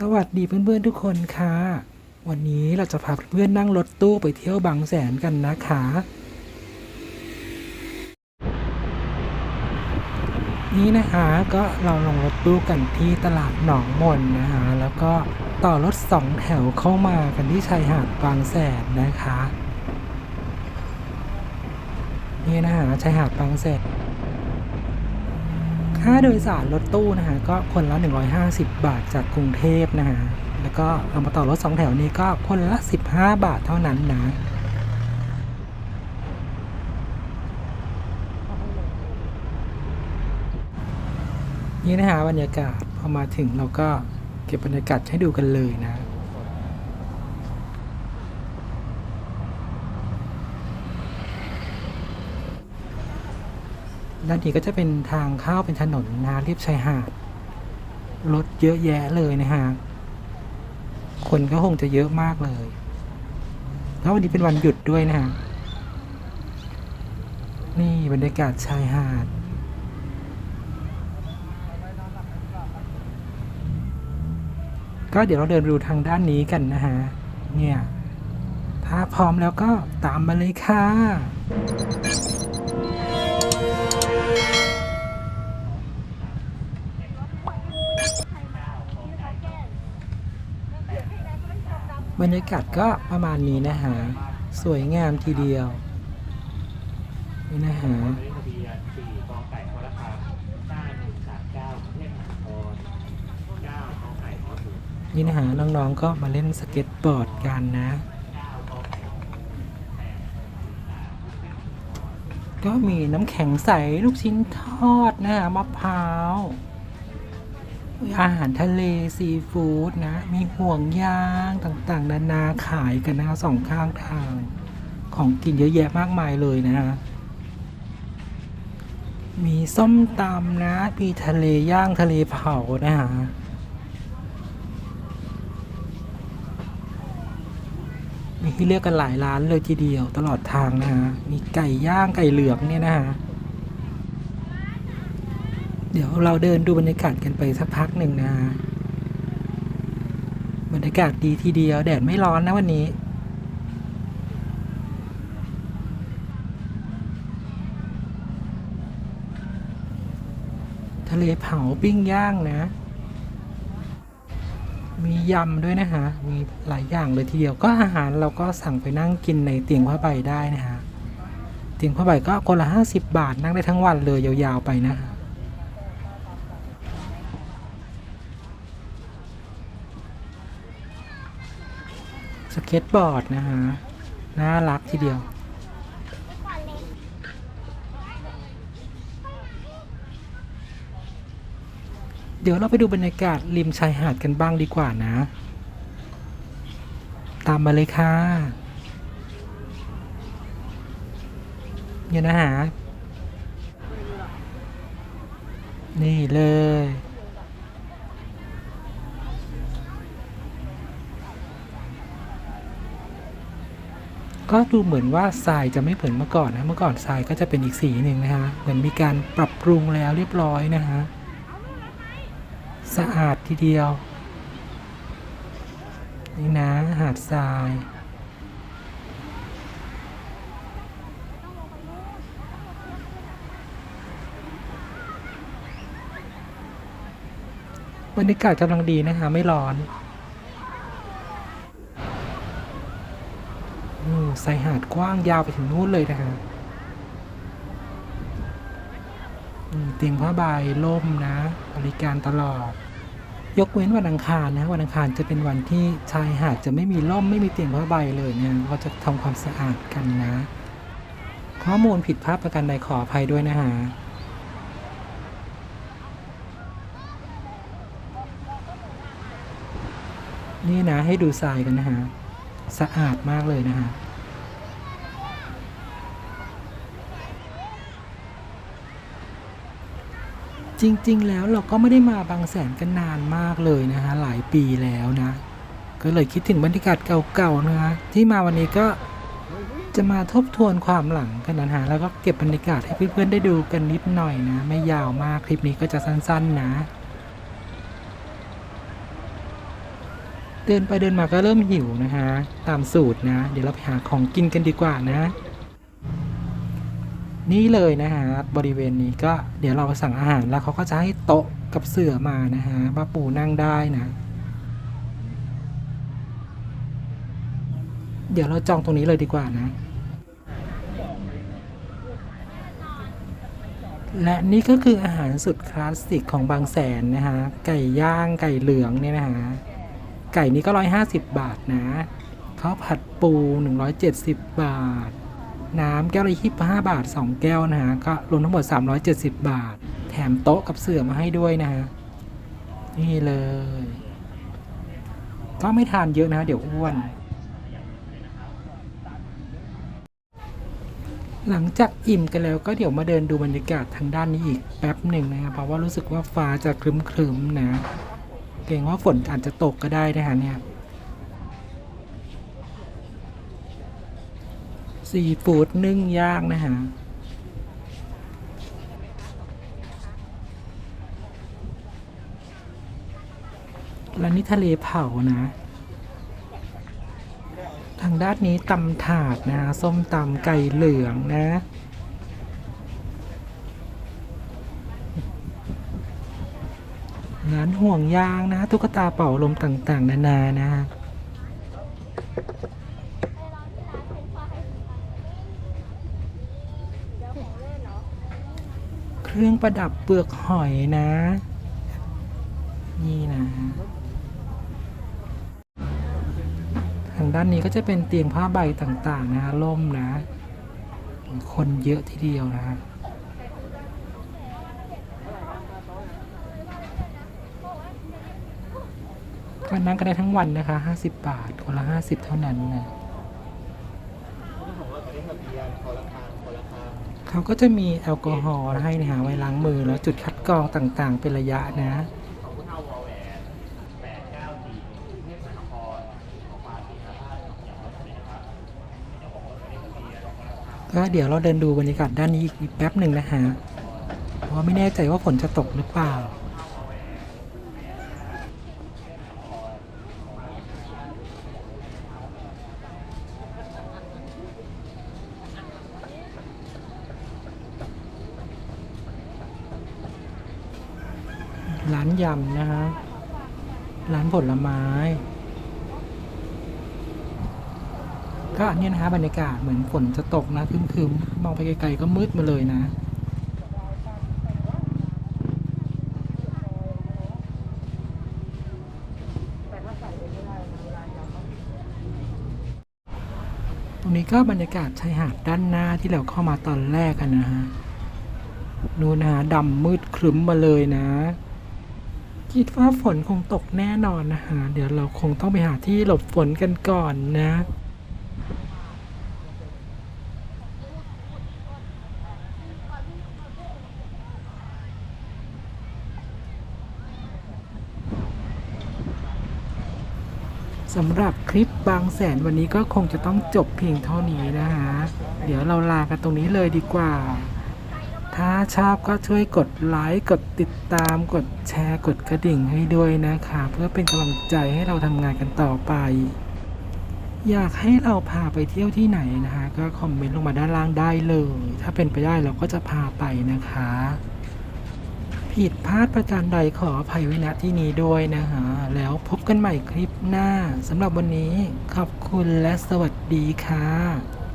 สวัสดีเพื่อนๆทุกคนค่ะ วันนี้เราจะพาเพื่อนๆนั่งรถตู้ไปเที่ยวบางแสนกันนะคะ นี่นะคะก็เราลงรถตู้กันที่ตลาดหนองมนนะคะแล้วก็ต่อรถสองแถวเข้ามากันที่ชายหาดบางแสนนะคะ นี่นะคะชายหาดบางแสน ค่าโดยสารรถตู้นะฮะก็คนละ 150 บาทจากกรุงเทพนะฮะแล้วก็เอามาต่อรถสองแถวนี้ก็คนละ 15 บาทเท่านั้นนะนี่นะฮะบรรยากาศพอมาถึงเราก็เก็บบรรยากาศให้ดูกันเลยนะ ด้านนี้ก็จะเป็นทางเข้าเป็นถนนนะเรียบชายหาดรถเยอะแยะเลยนะฮะคนก็คงจะเยอะมากเลย แล้ววันนี้เป็นวันหยุดด้วยนะฮะนี่บรรยากาศชายหาดก็เดี๋ยวเราเดินดูทางด้านนี้กันนะฮะ เนี่ย ถ้าพร้อมแล้วก็ตามมาเลยค่ะ บรรยากาศก็ประมาณนี้นะฮะสวยงามทีเดียวนี่นะฮะนี่นะฮะน้องๆก็มาเล่นสเก็ตบอร์ดกันนะ ก็มีน้ำแข็งใสลูกชิ้นทอดนะฮะมะพร้าว อาหารทะเลซีฟู้ดนะ มีห่วงยางต่างๆ นานาขายกันนะสองข้างทาง ของกินเยอะแยะมากมายเลยนะฮะมีส้มตำนะ มีทะเลย่างทะเลเผานะฮะมีที่เลือกกันหลายร้านเลยทีเดียวตลอดทางนะฮะ มีไก่ย่างไก่เหลืองเนี่ยนะฮะ เดี๋ยวเราเดินดูบรรยากาศกันไปสักพักหนึ่งนะฮะบรรยากาศดีทีเดียวแดดไม่ร้อนนะวันนี้ทะเลเผาปิ้งย่างนะ มียำด้วยนะฮะ มีหลายอย่างเลยทีเดียว ก็อาหารเราก็สั่งไปนั่งกินในเตียงผ้าใบได้นะฮะ เตียงผ้าใบก็คนละห้าสิบบาทนั่งได้ทั้งวันเลยยาวๆไปนะฮะ เก็ตบอร์ดนะฮะ น่ารักทีเดียว เดี๋ยวเราไปดูบรรยากาศริมชายหาดกันบ้างดีกว่านะ ตามมาเลยค่ะเนี่ยนะฮะ นี่เลย ก็ดูเหมือนว่าทรายจะไม่เหมือนเมื่อก่อนนะ เมื่อก่อนทรายก็จะเป็นอีกสีหนึ่งนะฮะ เหมือนมีการปรับปรุงแล้วเรียบร้อยนะฮะ สะอาดทีเดียว นี่นะหาดทรายบรรยากาศกำลังดีนะคะ ไม่ร้อน อืมใส่หาดกว้างยาวไปถึงนู้นเลยนะคะเตียงผ้าใบล่มนะ บริการตลอด ยกเว้นวันอังคารนะ วันอังคารจะเป็นวันที่ชายหาดจะไม่มีล่มไม่มีเตียงผ้าใบเลยเนี่ยเขาจะทำความสะอาดกันนะ ข้อมูลผิดพลาดประการใดขออภัยด้วยนะฮะนี่นะให้ดูทรายกันนะฮะ สะอาดมากเลยนะฮะ จริง ๆ แล้วเราก็ไม่ได้มาบางแสนกันนานมากเลยนะฮะหลายปีแล้วนะ ก็เลยคิดถึงบรรยากาศเก่าๆนะฮะที่มาวันนี้ก็จะมาทบทวนความหลังกันนะฮะแล้วก็เก็บบรรยากาศให้เพื่อนๆได้ดูกันนิดหน่อยนะ ไม่ยาวมากคลิปนี้ก็จะสั้นๆนะ เดินไปเดินมาก็เริ่มหิวนะคะตามสูตรนะ เดี๋ยวเราไปหาของกินกันดีกว่านะ นี่เลยนะฮะบริเวณนี้ก็เดี๋ยวเราสั่งอาหารแล้วเขาก็จะให้โต๊ะกับเสื่อมานะฮะมาปูนั่งได้นะ เดี๋ยวเราจองตรงนี้เลยดีกว่านะ และนี่ก็คืออาหารสุดคลาสสิกของบางแสนนะฮะไก่ย่างไก่เหลืองเนี่ยนะฮะไก่นี้ก็ 150 บาทนะข้าวผัดปู 170 บาท น้ำแก้วละ25บาท 2 แก้วนะฮะก็รวมทั้งหมด 370 บาท แถมโต๊ะกับเสื่อมาให้ด้วยนะฮะนี่เลย ก็ไม่ทานเยอะนะเดี๋ยวอ้วน หลังจากอิ่มกันแล้วก็เดี๋ยวมาเดินดูบรรยากาศทางด้านนี้อีกแป๊บหนึ่งนะครับเพราะว่ารู้สึกว่าฟ้าจะครึ้มๆนะ เกรงว่าฝนอาจจะตกก็ได้นะฮะเนี่ย ซีฟู้ดนึ่งย่างนะฮะแล้วนี่ทะเลเผานะ ทางด้านนี้ตำถาดนะ ส้มตำไก่เหลืองนะ ร้านห่วงยางนะ ตุ๊กตาเป่าลมต่างๆ นานานะ เค รื่องประดับเปลือกหอยนะ นี่นะ ทางด้านนี้ก็จะเป็นเตียงผ้าใบต่างๆ นะร่มนะ คนเยอะทีเดียวนะก็นั่งก็ได้ทั้งวันนะคะ 50 บาท คนละ 50 เท่านั้นนะ เขาก็จะมีแอลกอฮอล์ให้นะฮะไว้ล้างมือแล้วจุดคัดกรองต่างๆ เป็นระยะนะก็เดี๋ยวเราเดินดูบรรยากาศด้านนี้อีกแป๊บหนึ่งนะฮะ เพราะไม่แน่ใจว่าฝนจะตกหรือเปล่า ร้านยำนะฮะ ร้านผลไม้ ก็อันนี้นะฮะบรรยากาศเหมือนฝนจะตกนะครึมๆมองไปไกลๆก็มืดมาเลยนะตรงนี้ก็บรรยากาศชายหาดด้านหน้าที่เราเข้ามาตอนแรกกันนะฮะ นู่นนะฮะดำมืดครึ้มมาเลยนะ คิดว่าฝนคงตกแน่นอนนะฮะเดี๋ยวเราคงต้องไปหาที่หลบฝนกันก่อนนะสำหรับคลิปบางแสนวันนี้ก็คงจะต้องจบเพียงเท่านี้นะฮะ เดี๋ยวเราลากันตรงนี้เลยดีกว่า ถ้าชอบก็ช่วยกดไลค์กดติดตามกดแชร์กดกระดิ่งให้ด้วยนะคะ เพื่อเป็นกำลังใจให้เราทำงานกันต่อไป อยากให้เราพาไปเที่ยวที่ไหนนะคะ ก็คอมเมนต์ลงมาด้านล่างได้เลย ถ้าเป็นไปได้เราก็จะพาไปนะคะ ผิดพลาดประการใดขออภัยไว้ณที่นี้ด้วยนะคะ แล้วพบกันใหม่คลิปหน้าสำหรับวันนี้ขอบคุณและสวัสดีค่ะ